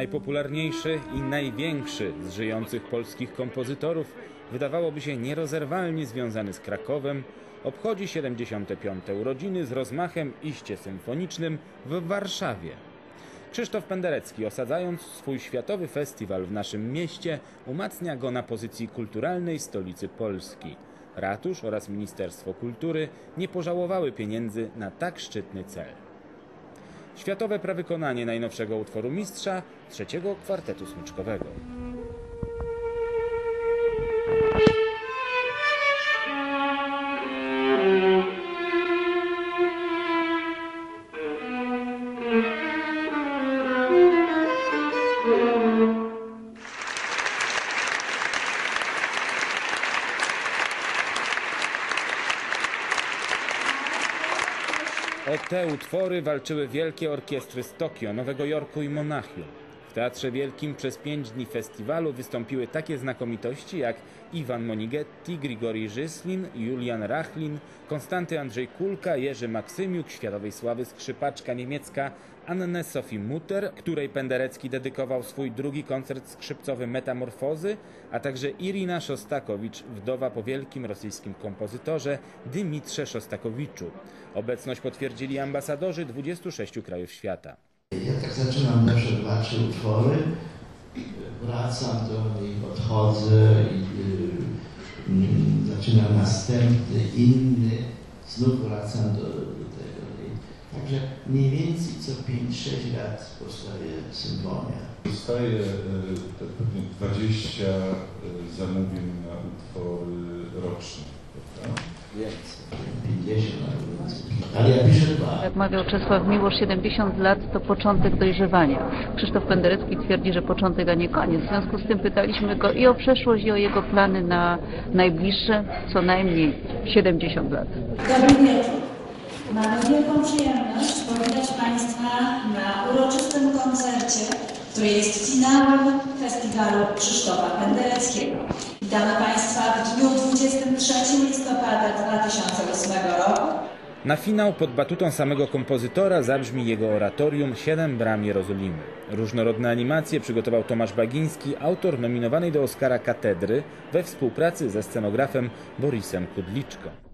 Najpopularniejszy i największy z żyjących polskich kompozytorów, wydawałoby się nierozerwalnie związany z Krakowem, obchodzi 75. urodziny z rozmachem iście symfonicznym w Warszawie. Krzysztof Penderecki, osadzając swój światowy festiwal w naszym mieście, umacnia go na pozycji kulturalnej stolicy Polski. Ratusz oraz Ministerstwo Kultury nie pożałowały pieniędzy na tak szczytny cel. Światowe prawykonanie najnowszego utworu mistrza trzeciego kwartetu smyczkowego. O te utwory walczyły wielkie orkiestry z Tokio, Nowego Jorku i Monachium. W Teatrze Wielkim przez pięć dni festiwalu wystąpiły takie znakomitości jak Iwan Monighetti, Grigori Żyslin, Julian Rachlin, Konstanty Andrzej Kulka, Jerzy Maksymiuk, światowej sławy skrzypaczka niemiecka Anne Sophie Mutter, której Penderecki dedykował swój drugi koncert skrzypcowy Metamorfozy, a także Irina Szostakowicz, wdowa po wielkim rosyjskim kompozytorze Dymitrze Szostakowiczu. Obecność potwierdzili ambasadorzy 26 krajów świata. Ja tak zaczynam zawsze dwa, trzy utwory, wracam do nich, odchodzę i y, mm, zaczynam następny, inny, znów wracam do, do tego. I, także mniej więcej co 5-6 lat powstaje symfonia. Dostaję e, te pewnie 20 e, zamówień na utwory roczne. prawda? Więcej, 50 albo Jak mawiał Czesław Miłosz, 70 lat to początek dojrzewania. Krzysztof Penderecki twierdzi, że początek, a nie koniec. W związku z tym pytaliśmy go i o przeszłość, i o jego plany na najbliższe, co najmniej 70 lat. Dobry wieczór. Mamy wielką przyjemność powitać Państwa na uroczystym koncercie, który jest finałem festiwalu Krzysztofa Pendereckiego. Witamy Państwa w dniu 23 listopada 2008 roku. Na finał pod batutą samego kompozytora zabrzmi jego oratorium Siedem bram Jerozolimy. Różnorodne animacje przygotował Tomasz Bagiński, autor nominowanej do Oscara Katedry we współpracy ze scenografem Borisem Kudliczko.